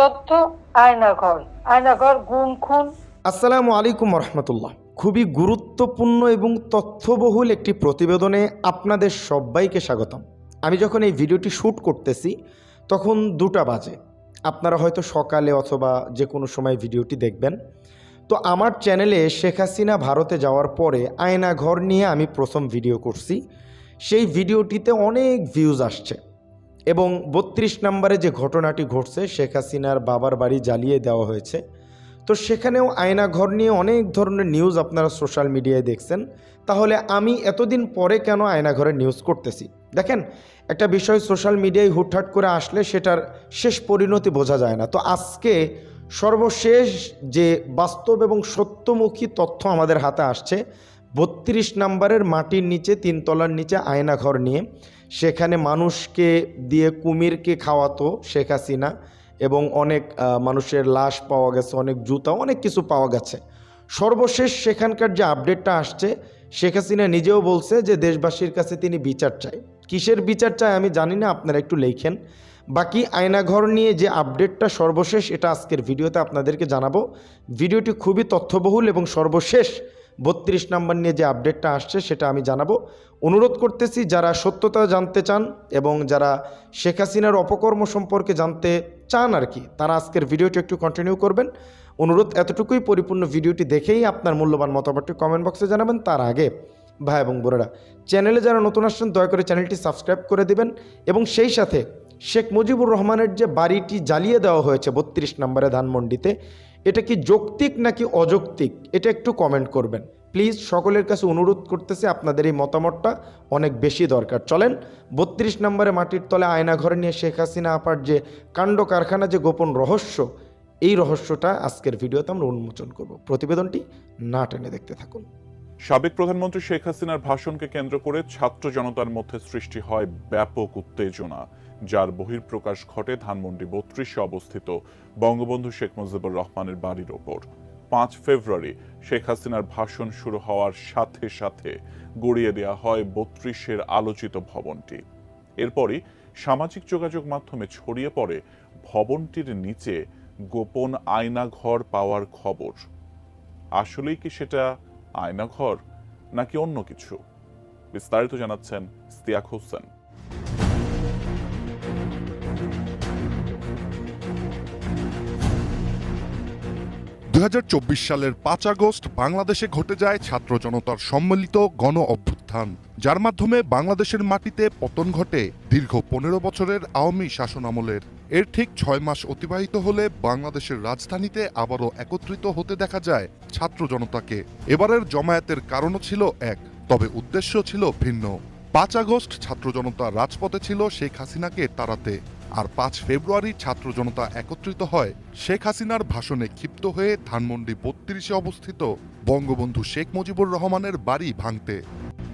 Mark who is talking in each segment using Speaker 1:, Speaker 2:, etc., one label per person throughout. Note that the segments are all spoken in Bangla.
Speaker 1: তথ্য, আয়নাঘর। আয়নাঘর, গুম, খুন।
Speaker 2: আসসালামু আলাইকুম রহমতুল্লাহ। খুবই গুরুত্বপূর্ণ এবং তথ্যবহুল একটি প্রতিবেদনে আপনাদের সবাইকে স্বাগতম। আমি যখন এই ভিডিওটি শ্যুট করতেছি, তখন দুটা বাজে। আপনারা হয়তো সকালে অথবা যে কোনো সময় ভিডিওটি দেখবেন। তো আমার চ্যানেলে শেখ হাসিনা ভারতে যাওয়ার পরে আয়না ঘর নিয়ে আমি প্রথম ভিডিও করছি। সেই ভিডিওটিতে অনেক ভিউজ আসছে। এবং বত্রিশ নম্বরে যে ঘটনাটি ঘটছে, শেখ হাসিনার বাবার বাড়ি জ্বালিয়ে দেওয়া হয়েছে। তো সেখানেও আয়না ঘর নিয়ে অনেক ধরনের নিউজ আপনারা সোশ্যাল মিডিয়ায় দেখছেন। তাহলে আমি এতদিন পরে কেন আয়না ঘরের নিউজ করতেছি? দেখেন, একটা বিষয় সোশ্যাল মিডিয়ায় হুটহাট করে আসলে সেটার শেষ পরিণতি বোঝা যায় না। তো আজকে সর্বশেষ যে বাস্তব এবং সত্যমুখী তথ্য আমাদের হাতে আসছে বত্রিশ নম্বরের মাটির নিচে তিনতলার নিচে আয়না ঘর নিয়ে। সেখানে মানুষকে দিয়ে কুমিরকে খাওয়াতো শেখ হাসিনা এবং অনেক মানুষের লাশ পাওয়া গেছে, অনেক জুতা, অনেক কিছু পাওয়া গেছে। সর্বশেষ সেখানকার যে আপডেটটা আসছে, শেখ হাসিনা নিজেও বলছে যে দেশবাসীর কাছে তিনি বিচার চায় কিসের বিচার চায় আমি জানি না, আপনারা একটু লেখেন। বাকি আয়নাঘর নিয়ে যে আপডেটটা সর্বশেষ, এটা আজকের ভিডিওতে আপনাদেরকে জানাব। ভিডিওটি খুবই তথ্যবহুল এবং সর্বশেষ বত্রিশ নাম্বার নিয়ে যে আপডেটটা আসছে, সেটা আমি জানাব। অনুরোধ করতেছি, যারা সত্যতা জানতে চান এবং যারা শেখ হাসিনার অপকর্ম সম্পর্কে জানতে চান আর কি, তারা আজকের ভিডিওটি একটু কন্টিনিউ করবেন। অনুরোধ, এতটুকুই পরিপূর্ণ ভিডিওটি দেখেই আপনার মূল্যবান মতামতটি কমেন্ট বক্সে জানাবেন। তার আগে, ভাই এবং বোনেরা চ্যানেলে যারা নতুন আসছেন, দয়া করে চ্যানেলটি সাবস্ক্রাইব করে দিবেন এবং সেই সাথে শেখ মুজিবুর রহমানের যে বাড়িটি জ্বালিয়ে দেওয়া হয়েছে বত্রিশ নম্বরে ধানমন্ডিতে এটা কি যৌক্তিক নাকি অযৌক্তিক? এটা একটু কমেন্ট করবেন। প্লিজ সকলের কাছে অনুরোধ করতেছে আপনাদের এই মতামতটা অনেক বেশি দরকার। চলেন, বত্রিশ নম্বরে মাটির তলে আয়না ঘরে নিয়ে শেখ হাসিনা আপার যে কাণ্ড কারখানা, যে গোপন রহস্য, এই রহস্যটা আজকের ভিডিওতে আমরা উন্মোচন করব। প্রতিবেদনটি না টেনে দেখতে থাকুন।
Speaker 3: সাবেক প্রধানমন্ত্রী শেখ হাসিনার ভাষণকে কেন্দ্র করে ছাত্র জনতার মধ্যে সৃষ্টি হয় ব্যাপক উত্তেজনা। যার বহির্প্রকাশ ঘটে ধানমন্ডি বত্রিশে অবস্থিত বঙ্গবন্ধু শেখ মুজিবুর রহমানের বাড়ির ওপর। পাঁচ ফেব্রুয়ারি শেখ হাসিনার ভাষণ শুরু হওয়ার সাথে সাথে গড়িয়ে দেওয়া হয় বত্রিশের আলোচিত ভবনটি। এরপরই সামাজিক যোগাযোগ মাধ্যমে ছড়িয়ে পড়ে ভবনটির নিচে গোপন আয়নাঘর পাওয়ার খবর। আসলেই কি সেটা আয়নাঘর নাকি অন্য কিছু? বিস্তারিত জানাচ্ছেন ইস্তিয়াক হোসেন।
Speaker 4: দুই হাজার চব্বিশ সালের পাঁচ আগস্ট বাংলাদেশে ঘটে যায় ছাত্র জনতার সম্মিলিত গণ অভ্যুত্থান, যার মাধ্যমে বাংলাদেশের মাটিতে পতন ঘটে দীর্ঘ পনেরো বছরের আওয়ামী শাসন আমলের। এর ঠিক ছয় মাস অতিবাহিত হলে বাংলাদেশের রাজধানীতে আবারও একত্রিত হতে দেখা যায় ছাত্র জনতাকে। এবারের জমায়েতের কারণও ছিল এক, তবে উদ্দেশ্য ছিল ভিন্ন। পাঁচ আগস্ট ছাত্র জনতা রাজপথে ছিল শেখ হাসিনাকে তাড়াতে। আর পাঁচ ফেব্রুয়ারি ছাত্র জনতা একত্রিত হয় শেখ হাসিনার ভাষণে ক্ষিপ্ত হয়ে ধানমন্ডি বত্রিশে অবস্থিত বঙ্গবন্ধু শেখ মুজিবুর রহমানের বাড়ি ভাঙতে।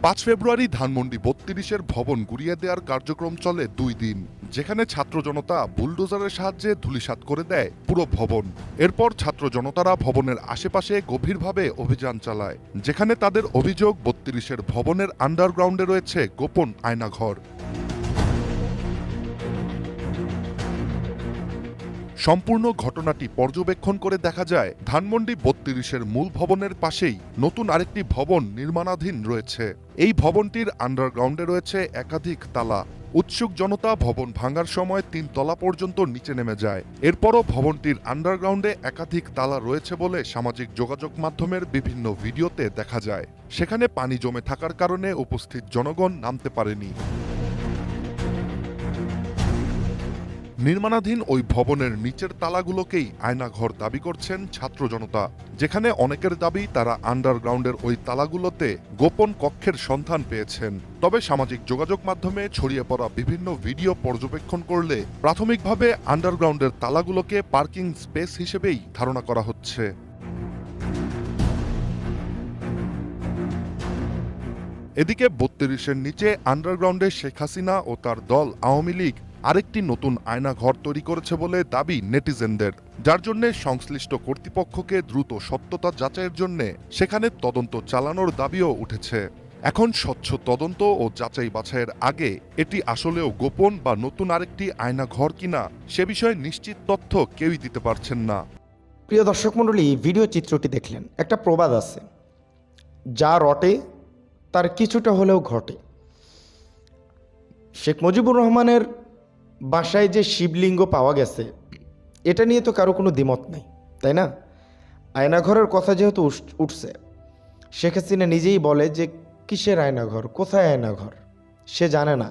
Speaker 4: পাঁচ ফেব্রুয়ারি ধানমন্ডি বত্রিশের ভবন গুড়িয়ে দেওয়ার কার্যক্রম চলে দুই দিন, যেখানে ছাত্র জনতা বুলডোজারের সাহায্যে ধুলিসাৎ করে দেয় পুরো ভবন। এরপর ছাত্র জনতারা ভবনের আশেপাশে গভীরভাবে অভিযান চালায়, যেখানে তাদের অভিযোগ বত্রিশের ভবনের আন্ডারগ্রাউন্ডে রয়েছে গোপন আয়নাঘর। সম্পূর্ণ ঘটনাটি পর্যবেক্ষণ করে দেখা যায়, ধানমন্ডি বত্রিশের মূল ভবনের পাশেই নতুন আরেকটি ভবন নির্মাণাধীন রয়েছে। এই ভবনটির আন্ডারগ্রাউন্ডে রয়েছে একাধিক তালা। উৎসুক জনতা ভবন ভাঙার সময় তিন তলা পর্যন্ত নিচে নেমে যায়। এরপরও ভবনটির আন্ডারগ্রাউন্ডে একাধিক তালা রয়েছে বলে সামাজিক যোগাযোগ মাধ্যমের বিভিন্ন ভিডিওতে দেখা যায়। সেখানে পানি জমে থাকার কারণে উপস্থিত জনগণ নামতে পারেনি। নির্মাণাধীন ওই ভবনের নিচের তালাগুলোকেই আয়নাঘর দাবি করছেন ছাত্র জনতা। যেখানে অনেকের দাবি তারা আন্ডারগ্রাউন্ডের ওই তালাগুলোতে গোপন কক্ষের সন্ধান পেয়েছেন। তবে সামাজিক যোগাযোগ মাধ্যমে ছড়িয়ে পড়া বিভিন্ন ভিডিও পর্যবেক্ষণ করলে প্রাথমিকভাবে আন্ডারগ্রাউন্ডের তালাগুলোকে পার্কিং স্পেস হিসেবেই ধারণা করা হচ্ছে। এদিকে বত্রিশের নিচে আন্ডারগ্রাউন্ডে শেখ হাসিনা ও তার দল আওয়ামী লীগ আরেকটি নতুন আয়না ঘর তৈরি করেছে বলে দাবি নেটিজেনদের। যার জন্য সংশ্লিষ্ট কর্তৃপক্ষকে দ্রুত সত্যতা যাচাইয়ের জন্য সেখানে তদন্ত চালানোর দাবিও উঠেছে। এখন স্বচ্ছ তদন্ত ও যাচাই বাছাইয়ের আগে এটি আসলেও গোপন বা নতুন আরেকটি আয়না ঘর কিনা সে বিষয়ে নিশ্চিত তথ্য কেউই দিতে পারছেন না।
Speaker 2: প্রিয় দর্শক মণ্ডলী ভিডিও চিত্রটি দেখলেন। একটা প্রবাদ আছে। যা রটে, তার কিছুটা হলেও ঘটে। শেখ মুজিবুর রহমানের বাসায় যে শিবলিঙ্গ পাওয়া গেছে, এটা নিয়ে তো কারও কোনো দ্বিমত নেই, তাই না? আয়নাঘরের কথা যেহেতু উঠছে শেখ হাসিনা নিজেই বলে যে, কিসের আয়নাঘর? কোথায় আয়নাঘর? সে জানে না।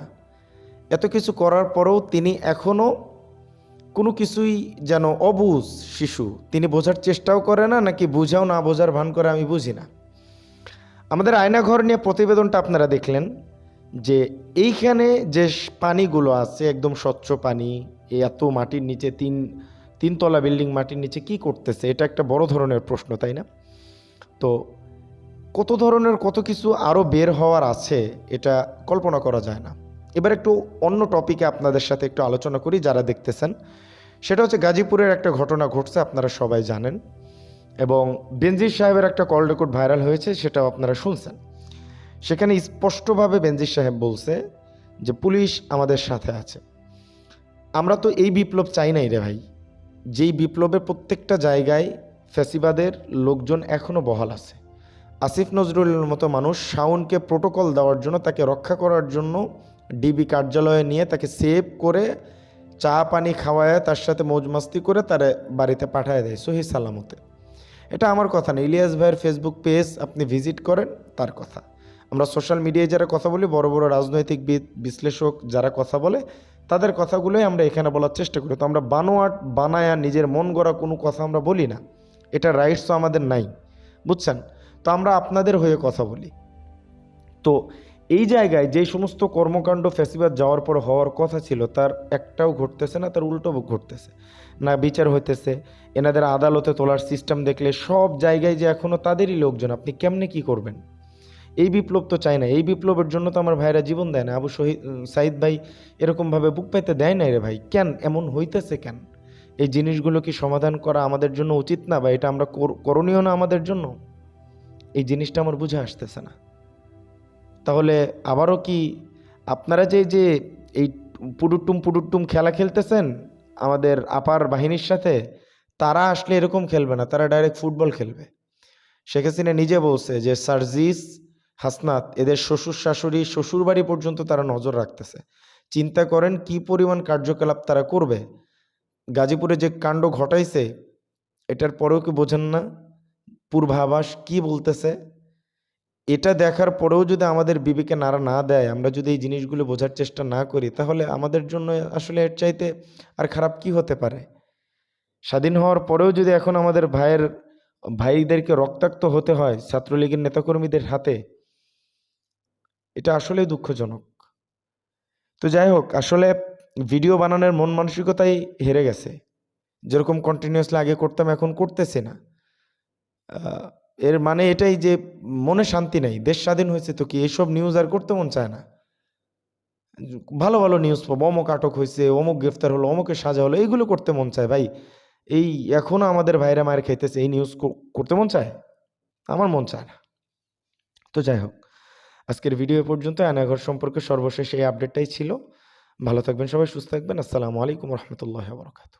Speaker 2: এত কিছু করার পরেও তিনি এখনও কোনো কিছুই যেন অবুঝ শিশু। তিনি বোঝার চেষ্টাও করে না, নাকি বুঝাও না বোঝার ভান করে আমি বুঝি না। আমাদের আয়নাঘর নিয়ে প্রতিবেদনটা আপনারা দেখলেন। যে এইখানে যে পানিগুলো আছে, একদম স্বচ্ছ পানি এত মাটির নিচে, তিন, তিনতলা বিল্ডিং মাটির নিচে কি করতেছে? এটা একটা বড় ধরনের প্রশ্ন, তাই না? তো কত ধরনের কত কিছু আরও বের হওয়ার আছে, এটা কল্পনা করা যায় না। এবার একটু অন্য টপিকে আপনাদের সাথে একটু আলোচনা করি, যারা দেখতেছেন। সেটা হচ্ছে গাজীপুরের একটা ঘটনা ঘটছে, আপনারা সবাই জানেন। এবং বেনজির সাহেবের একটা কল রেকর্ড ভাইরাল হয়েছে, সেটাও আপনারা শুনছেন। সেখানে স্পষ্টভাবে বেনজির সাহেব বলছে যে, পুলিশ আমাদের সাথে আছে। আমরা তো এই বিপ্লব চাই নাই রে ভাই। যেই বিপ্লবের প্রত্যেকটা জায়গায় ফ্যাসিবাদের লোকজন এখনও বহাল আছে। আসিফ নজরুলের মতো মানুষ শাওনকে প্রোটোকল দেওয়ার জন্য, তাকে রক্ষা করার জন্য ডিবি কার্যালয়ে নিয়ে তাকে সেভ করে চা পানি খাওয়ায়, তার সাথে মৌজমাস্তি করে তার বাড়িতে পাঠায় দেয় সহি সালামতে। এটা আমার কথা না। ইলিয়াস ভাইয়ের ফেসবুক পেজ আপনি ভিজিট করেন, তার কথা। আমরা সোশ্যাল মিডিয়ায় যারা কথা বলি, বড় বড় রাজনৈতিক বিশ্লেষক যারা কথা বলে, তাদের কথাগুলোই আমরা এখানে বলার চেষ্টা করি। তো আমরা বানোয়াট বানায়া নিজের মন গড়া কোনো কথা আমরা বলি না। এটা রাইটস তো আমাদের নাই, বুঝছেন? তো আমরা আপনাদের হয়ে কথা বলি। তো এই জায়গায় যে সমস্ত কর্মকাণ্ড ফেসিবাদ যাওয়ার পর হওয়ার কথা ছিল, তার একটাও ঘটতেছে না, তার উল্টো ঘটতেছে। না বিচার হইতেছে, এনাদের আদালতে তোলার সিস্টেম দেখলে সব জায়গায় যে এখনও তাদেরই লোকজন, আপনি কেমনে কি করবেন? এই বিপ্লব তো চাই না, এই বিপ্লবের জন্য তো আমার ভাইরা জীবন দেয় না। আবু শহীদ সাইদ ভাই এরকমভাবে বুক পাইতে দেয় নাই রে ভাই। কেন? এমন হইতেছে কেন? এই জিনিসগুলো কি সমাধান করা আমাদের জন্য উচিত না বা এটা আমরা কর- করণীয় না আমাদের জন্য? এই জিনিসটা আমার বুঝে আসতেছে না। তাহলে আবারও কি আপনারা যে যে এই পুডুটুম পুডুটুম খেলা খেলতেছেন আমাদের আপার বাহিনীর সাথে, তারা আসলে এরকম খেলবে না, তারা ডাইরেক্ট ফুটবল খেলবে। শেখ হাসিনা নিজে বলছে যে, সার্জিস হাসনাত, এদের শ্বশুর শাশুড়ি, শ্বশুরবাড়ি পর্যন্ত তারা নজর রাখতেছে। চিন্তা করেন কি পরিমাণ কার্যকলাপ তারা করবে? গাজীপুরে যে কাণ্ড ঘটাইছে, এটার পরেও কি বোঝেন না? পূর্বাভাস কি বলতেছে? এটা দেখার পরেও যদি আমাদের বিবেকে নাড়া না দেয়, আমরা যদি এই জিনিসগুলো বোঝার চেষ্টা না করি, তাহলে আমাদের জন্য আসলে এর চাইতে আর খারাপ কি হতে পারে? স্বাধীন হওয়ার পরেও যদি এখন আমাদের ভাইয়ের, ভাইদেরকে রক্তাক্ত হতে হয় ছাত্রলীগের নেতাকর্মীদের হাতে এটা আসলেই দুঃখজনক। তো যাই হোক, আসলে ভিডিও বানানোর মন মানসিকতাই হেরে গেছে। যেরকম কন্টিনিউয়াসলি আগে করতাম, এখন করতেছে না। এর মানে এটাই যে মনে শান্তি নাই, দেশ স্বাধীন হয়েছে তো কি এইসব নিউজ আর করতে মন চায় না? ভালো ভালো নিউজ পাবো, অমুক আটক হয়েছে, অমুক গ্রেফতার হলো, অমুকের সাজা হলো এইগুলো করতে মন চায় ভাই। এই এখনও আমাদের ভাইরা মায়ের খাইতেছে, এই নিউজ করতে মন চায়? আমার মন চায় না। তো যাই হোক। আজকের ভিডিও পর্যন্ত আয়নাঘর সম্পর্কে সর্বশেষ এই আপডেটটাই ছিল। ভালো থাকবেন সবাই, সুস্থ থাকবেন। আসসালামু আলাইকুম রহমতুল্লাহ বরকাত